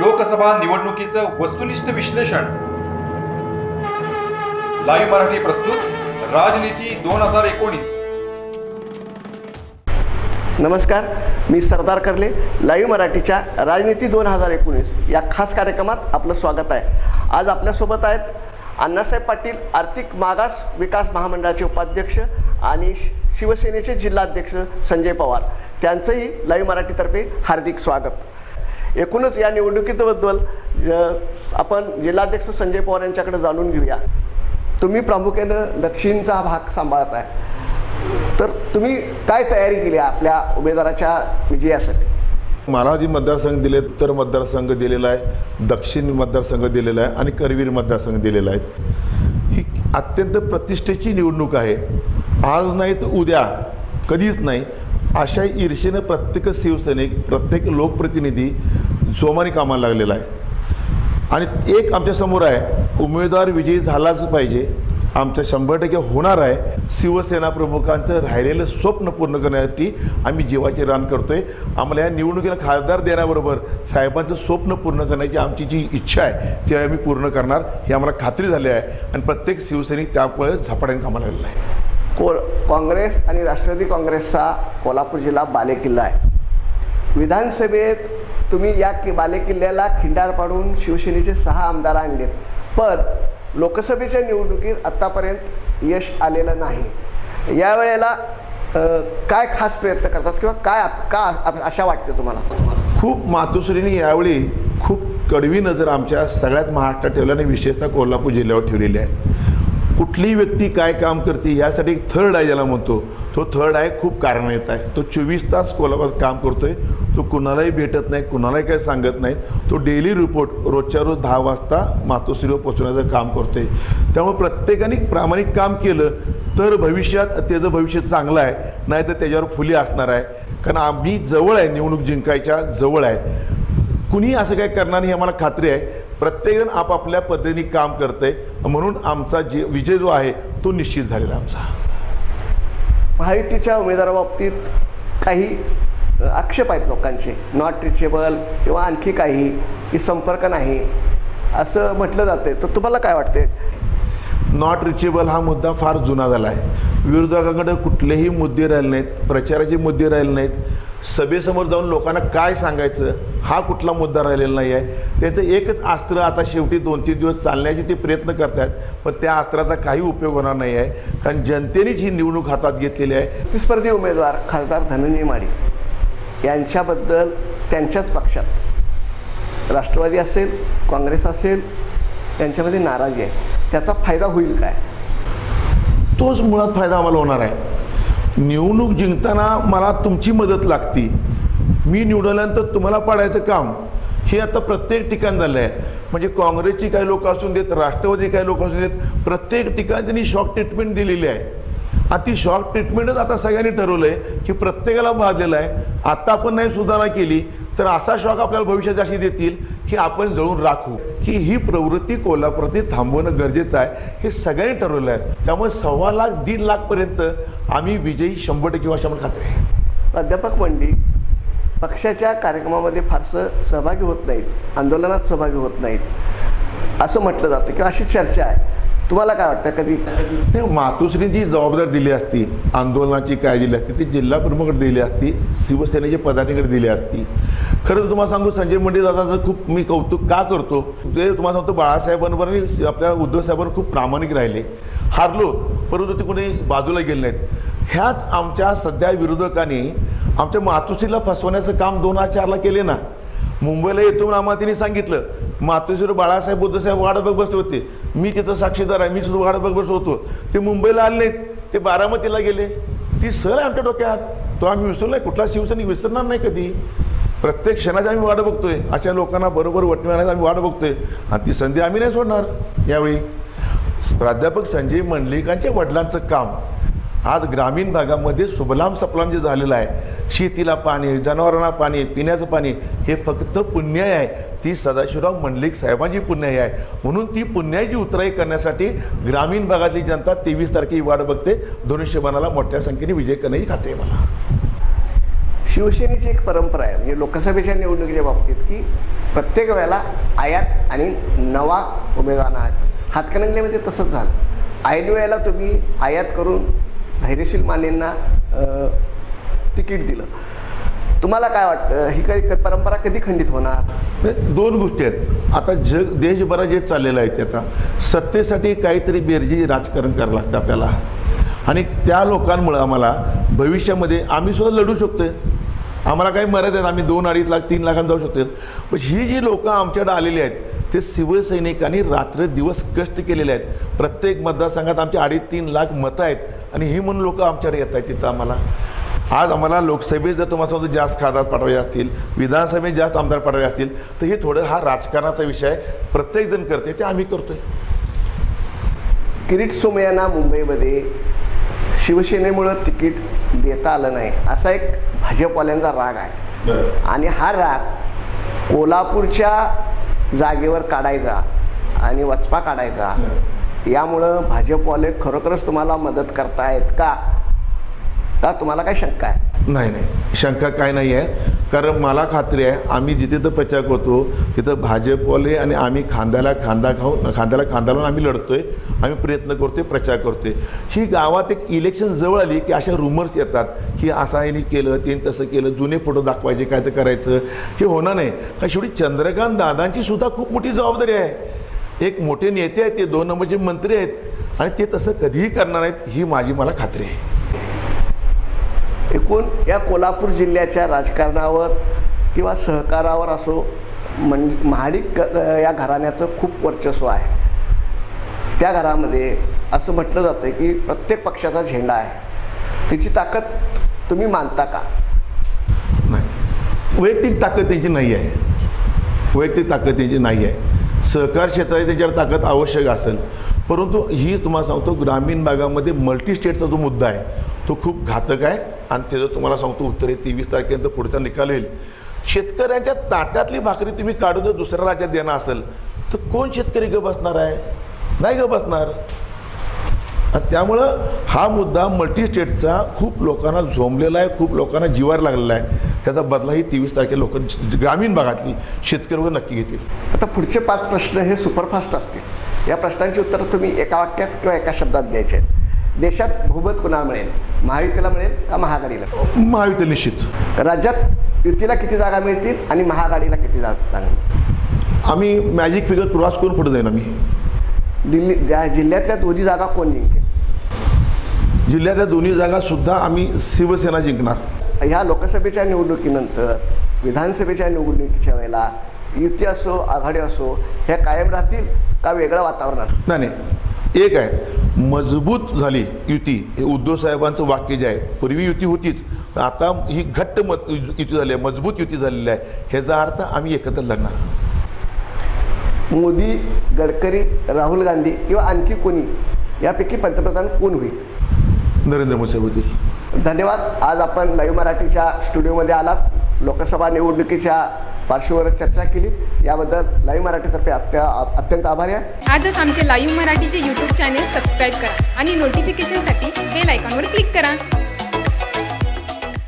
लोकसभा निवडणुकीचं वस्तुनिष्ठ विश्लेषण. लाईव्ह मराठी प्रस्तुत राजनीती दोन हजार एकोणीस. नमस्कार मी सरदार कर्ले लाईव्ह मराठीच्या राजनीती दोन हजार एकोणीस या खास कार्यक्रमात आपलं स्वागत आहे. आज आपल्यासोबत आहेत अण्णासाहेब पाटील आर्थिक मागास विकास महामंडळाचे उपाध्यक्ष आणि शिवसेनेचे जिल्हाध्यक्ष संजय पवार. त्यांचंही लाईव्ह मराठीतर्फे हार्दिक स्वागत. एकूणच या निवडणुकीबद्दल आपण जिल्हाध्यक्ष संजय पवार यांच्याकडे जाणून घेऊया. तुम्ही प्रामुख्यानं दक्षिणचा हा भाग सांभाळत आहे तर तुम्ही काय तयारी केली आहे आपल्या उमेदवाराच्या विजयासाठी? मला जी मतदारसंघ दिले उत्तर मतदारसंघ दिलेला आहे दक्षिण मतदारसंघ दिलेला आहे आणि करवीर मतदारसंघ दिलेला आहे. ही अत्यंत प्रतिष्ठेची निवडणूक आहे. आज नाही तर उद्या. कधीच नाही. अशा ईर्षेनं प्रत्येक शिवसैनिक प्रत्येक लोकप्रतिनिधी जोमाने कामाला लागलेला आहे. आणि एक आमच्यासमोर आहे उमेदवार विजयी झालाच पाहिजे. आमचं शंभर टक्के होणार आहे. शिवसेना प्रमुखांचं राहिलेलं स्वप्न पूर्ण करण्यासाठी आम्ही जीवाचे रान करतो आहे आम्हाला या निवडणुकीला खासदार देण्याबरोबर साहेबांचं स्वप्न पूर्ण करण्याची आमची जी इच्छा आहे ती आम्ही पूर्ण करणार. ही आम्हाला खात्री झाली आहे. आणि प्रत्येक शिवसैनिक त्यामुळे झपाट्याने कामाला लागलेला आहे. को काँग्रेस आणि राष्ट्रवादी काँग्रेसचा कोल्हापूर जिल्हा बालेकिल्ला आहे. विधानसभेत तुम्ही या कि बालेकिल्ल्याला खिंडार पाडून शिवसेनेचे सहा आमदार आणलेत. पण लोकसभेच्या निवडणुकीत आत्तापर्यंत यश आलेलं नाही. यावेळेला काय खास प्रयत्न करतात किंवा काय आप- का आप- वाटते तुम्हाला? खूप मातुश्रीने यावेळी खूप कडवी नजर आमच्या सगळ्यात महाराष्ट्रात ठेवली आणि विशेषतः कोल्हापूर जिल्ह्यावर ठेवलेली आहे. कुठलीही व्यक्ती काय काम करते यासाठी एक थर्ड आहे ज्याला म्हणतो तो थर्ड आहे खूप कारणीत आहे. तो चोवीस तास कोल्हापुरात काम करतो आहे तो कुणालाही भेटत नाही कुणालाही काही सांगत नाही. तो डेली रिपोर्ट रोजच्या रोज दहा वाजता मातोश्रीवर पोचवण्याचं काम करतो आहे त्यामुळे प्रत्येकाने प्रामाणिक काम केलं तर भविष्यात त्याचं भविष्य चांगलं आहे नाही तर त्याच्यावर फुली असणार आहे. कारण आम्ही जवळ आहे निवडणूक जिंकायच्या जवळ आहे. कुणी असं काही करणार नाही आम्हाला खात्री आहे. प्रत्येकजण आपापल्या पद्धतीने काम करतंय. म्हणून आमचा जे विजय जो आहे तो निश्चित झालेला आमचा. माहितीच्या उमेदवाराबाबतीत काही आक्षेप आहेत लोकांचे. नॉट रिचेबल किंवा आणखी काही की संपर्क नाही असं म्हटलं जाते तर तुम्हाला काय वाटते नॉट रिचेबल हा मुद्दा फार जुना झाला आहे विरोधकांकडे कुठलेही मुद्दे राहिले नाहीत प्रचाराचे मुद्दे राहिले नाहीत. सभेसमोर जाऊन लोकांना काय सांगायचं हा कुठला मुद्दा राहिलेला नाही आहे त्यांचं एकच अस्त्र आता शेवटी दोन तीन दिवस चालण्याचे ते प्रयत्न करत आहेत पण त्या अस्त्राचा काही उपयोग होणार नाही आहे कारण जनतेनेच ही निवडणूक हातात घेतलेली आहे. प्रतिस्पर्धी उमेदवार खासदार धनंजय माडी यांच्याबद्दल त्यांच्याच पक्षात राष्ट्रवादी असेल काँग्रेस असेल यांच्यामध्ये नाराजी आहे. त्याचा फायदा होईल काय? तोच मुळात फायदा आम्हाला होणार आहे. निवडणूक जिंकताना मला तुमची मदत लागती. मी निवडल्यानंतर तुम्हाला पाडायचं काम हे आता प्रत्येक ठिकाण झालं आहे म्हणजे काँग्रेसची काही लोक असून देत राष्ट्रवादी काही लोक असून देत प्रत्येक ठिकाणी त्यांनी शॉक ट्रीटमेंट दिलेली आहे. आता ती शॉक ट्रीटमेंटच आता सगळ्यांनी ठरवलं आहे की प्रत्येकाला भाजलेलं आहे. आता आपण नाही सुधारणा केली तर असा शॉक आपल्याला भविष्यात अशी देतील की आपण जळून राखू. की ही प्रवृत्ती कोल्हापुरातील थांबवणं गरजेचं आहे हे सगळ्यांनी ठरवलं आहे. त्यामुळे सव्वा लाख दीड लाखपर्यंत आम्ही विजयी शंभर टक्के वर्षावर खात्री आहे. प्राध्यापक मंडळी पक्षाच्या कार्यक्रमामध्ये फारसं सहभागी होत नाहीत आंदोलनात सहभागी होत नाहीत असं म्हटलं जातं किंवा अशी चर्चा आहे. तुम्हाला काय वाटतं कधी? नाही मातोश्रींची जी जबाबदारी दिली असती आंदोलनाची काय दिली असती ती जिल्हा प्रमुखकडे दिली असती शिवसेनेच्या पदाधिकारी दिली असती. खरं तर तुम्हाला सांगू संजय मंडे दादाचं खूप मी कौतुक का करतो? ते तुम्हाला सांगतो बाळासाहेबांवर आणि आपल्या उद्धव साहेबांवर खूप प्रामाणिक राहिले. हारलो परंतु ते कोणी बाजूला गेले नाहीत. ह्याच आमच्या सध्या विरोधकांनी आमच्या मातोश्रीला फसवण्याचं काम दोन हजार चारला केले ना. मुंबईला येतो म्हणून आम्हाला तिने सांगितलं मातोश्री बाळासाहेब बुद्धसाहेब वाडा बघ बसले होते. मी तिथं साक्षीदार आहे मी सुद्धा वाडा बघ बसलो होतो. ते मुंबईला आले ते बारामतीला गेले. ती सहल आमच्या डोक्यात. तो आम्ही विसरलो नाही कुठला शिवसैनिक विसरणार नाही कधी? प्रत्येक क्षणाची आम्ही वाट बघतोय. अशा लोकांना बरोबर वटविण्याची आम्ही वाट बघतोय. आणि ती संधी आम्ही नाही सोडणार यावेळी. प्राध्यापक संजय मंडलिकांच्या वडिलांचं काम. आज ग्रामीण भागामध्ये सुबलाम सपलाम जे झालेलं आहे शेतीला पाणी जनावरांना पाणी पिण्याचं पाणी हे फक्त पुण्याई आहे. ती सदाशिवराव मंडलिक साहेबांची पुण्याई आहे. म्हणून ती पुण्याची उतराई करण्यासाठी ग्रामीण भागातली जनता तेवीस तारखेची वाट बघते. धनुष्यबाणाला मोठ्या संख्येने विजय करण्याची खाते आहे मला. शिवसेनेची एक परंपरा आहे म्हणजे लोकसभेच्या निवडणुकीच्या बाबतीत की प्रत्येक वेळेला आयात आणि नवा उमेदवार आणायचा. हातकणंगलेमध्ये तसंच झालं. ऐन वेळेला तुम्ही आयात करून धैर्यशील मानेंना तिकीट दिलं. तुम्हाला काय वाटतं? ही काही क- परंपरा कधी खंडित होणार? दोन गोष्टी आहेत. आता जग देशभरात जे चाललेलं आहे ते आता सत्तेसाठी काहीतरी बेरजी राजकारण करावं लागतं आपल्याला. आणि त्या लोकांमुळं आम्हाला भविष्यामध्ये आम्ही सुद्धा लढू शकतोय. आम्हाला काही मर्यादा आहेत. आम्ही दोन अडीच लाख तीन लाखांना जाऊ शकतो पण ही जी लोकं आमच्याकडे आलेली आहेत ते शिवसैनिकांनी रात्र दिवस कष्ट केलेले आहेत. प्रत्येक मतदारसंघात आमचे अडीच तीन लाख मतं आहेत आणि ही म्हणून लोकं आमच्याकडे येत आहेत तिथं आम्हाला. आज आम्हाला लोकसभेत जर तुम्हाला जास्त खासदार पाठवले असतील विधानसभेत जास्त आमदार पाठवले असतील तर हे थोडं हा राजकारणाचा विषय आहे. प्रत्येकजण करते ते आम्ही करतोय. किरीट सोमय्यांना मुंबईमध्ये शिवसेनेमुळं तिकीट देता आलं नाही असा एक भाजपवाल्यांचा राग आहे. आणि हा राग कोल्हापूरच्या जागेवर काढायचा आणि वचपा काढायचा यामुळं भाजपवाले खरोखरच तुम्हाला मदत करतायत का? का तुम्हाला काय शंका आहे? नाही नाही. शंका काय नाही आहे कारण मला खात्री आहे आम्ही जिथे तर प्रचार करतो तिथं भाजपवाले आणि आम्ही खांद्याला खांदा खाऊन खांद्याला खांदा लावून आम्ही लढतो आहे आम्ही प्रयत्न करतोय प्रचार करतोय. ही गावात एक इलेक्शन जवळ आली की अशा रुमर्स येतात की असं यांनी केलं त्यांनी तसं केलं जुने फोटो दाखवायचे काय तर करायचं. हे होणार नाही. कारण शेवटी चंद्रकांत दादांची सुद्धा खूप मोठी जबाबदारी आहे. एक मोठे नेते आहेत ते दोन नंबरचे मंत्री आहेत आणि ते तसं कधीही करणार नाहीत ही माझी मला खात्री आहे. एकूण या कोल्हापूर जिल्ह्याच्या राजकारणावर किंवा सहकारावर असो मं महाडिक या घराण्याचं खूप वर्चस्व आहे. त्या घरामध्ये असं म्हटलं जातं की प्रत्येक पक्षाचा झेंडा आहे. तिची ताकद तुम्ही मानता का? नाही. वैयक्तिक ताकद त्यांची नाही आहे. वैयक्तिक ताकद त्यांची नाही आहे. सहकार क्षेत्रात त्याच्यावर ताकद आवश्यक असेल. परंतु ही तुम्हाला सांगतो ग्रामीण भागामध्ये मल्टी स्टेटचा जो मुद्दा आहे तो खूप घातक आहे. आणि त्याचं तुम्हाला सांगतो उत्तर हे तेवीस तारखेनंतर पुढचा निकाल होईल शेतकऱ्यांच्या ताट्यातली भाकरी तुम्ही काढून जर दुसऱ्या राज्यात देणं असेल तर कोण शेतकरी ग बसणार आहे? नाही ग बसणार. आणि त्यामुळं हा मुद्दा मल्टी स्टेटचा खूप लोकांना झोंबलेला आहे खूप लोकांना जिवार लागलेला आहे. त्याचा बदलाही तेवीस तारखेला लोक ग्रामीण भागातली शेतकरी वगैरे नक्की घेतील. आता पुढचे पाच प्रश्न हे सुपरफास्ट असतील. या प्रश्नांची उत्तरं तुम्ही एका वाक्यात किंवा एका शब्दात द्यायचे आहेत. देशात बहुमत कुणाला मिळेल? महायुतीला मिळेल का महाआघाडीला? महायुती निश्चित. राज्यात युतीला किती जागा मिळतील आणि महाआघाडीला किती जागा मिळतील? आम्ही मॅजिक फिगर क्रॉस करून पुढे जाईन आम्ही. दिल्ली ज्या जिल्ह्यातल्या दोन्ही जागा कोण जिंकेल? जिल्ह्यातल्या दोन्ही जागा सुद्धा आम्ही शिवसेना जिंकणार. ह्या लोकसभेच्या निवडणुकीनंतर विधानसभेच्या निवडणुकीच्या वेळेला युती असो आघाडी असो ह्या कायम राहतील का वेगळं वातावरण असतं? नाही नाही. एक आहे मजबूत झाली युती. हे उद्धव साहेबांचं वाक्य जे आहे पूर्वी युती होतीच पण आता ही घट्ट मत युती झाली आहे मजबूत युती झालेली आहे. ह्याचा अर्थ आम्ही एकत्र लढणार. मोदी गडकरी राहुल गांधी किंवा आणखी कोणी यापैकी पंतप्रधान कोण होईल? नरेंद्र मोदी साहेब होतील. धन्यवाद. आज आपण लाईव्ह मराठीच्या स्टुडिओमध्ये आलात. लोकसभा निवडणुकीच्या पार्श्ववर चर्चा केली. याबद्दल लाईव्ह मराठीतर्फे अत्य अत्यंत आभारी आहे. आजच आमचे लाईव्ह मराठीचे यूट्यूब चॅनेल सबस्क्राईब करा आणि नोटिफिकेशनसाठी बेल आयकॉनवर क्लिक करा.